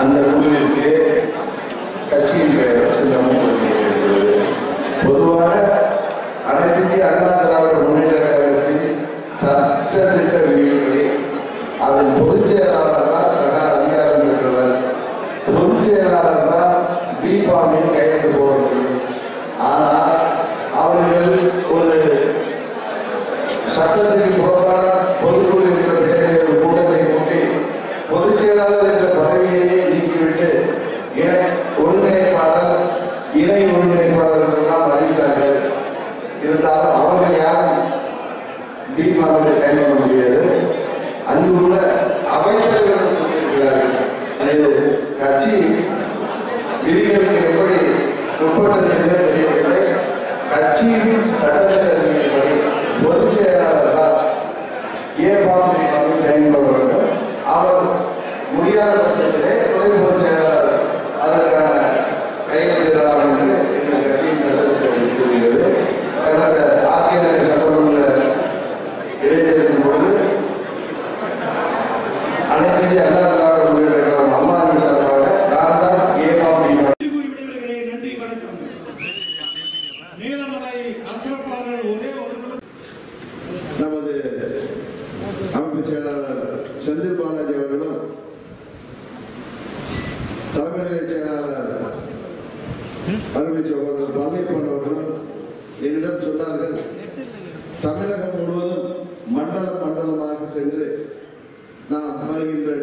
அந்த குழுவிற்கு கட்சியின் பொதுவாக அனைத்திந்திய அண்ணா திராவிட முன்னேற்ற கழகத்தின் சட்டத்திட்ட விதிகளை அதன் பொதுச் டிபார்ட்மெண்ட் சைன் பண்ண முடியாது. அது உள்ள அமைச்சர்கள் அது கட்சி விதிகளுக்கு எப்படி உட்பட்டது தெரியவில்லை கட்சியின் சட்டத்திட்டத்தின்படி பொதுச் செயலாளர் ஏ ஃபார்ம் வந்து சைன் பண்ண வேண்டும். அவர் முடியாத பட்சத்திலே ஒரு நிமிடம் நமது அமைப்பு செயலாளர் செந்தில் பாலாஜி அவர்களும் தலைமை செயலாளர் அருமை சகோதரர் பழனியப்பன் அவர்களும் என்னிடம் சொன்னார்கள் தமிழகம் முழுவதும்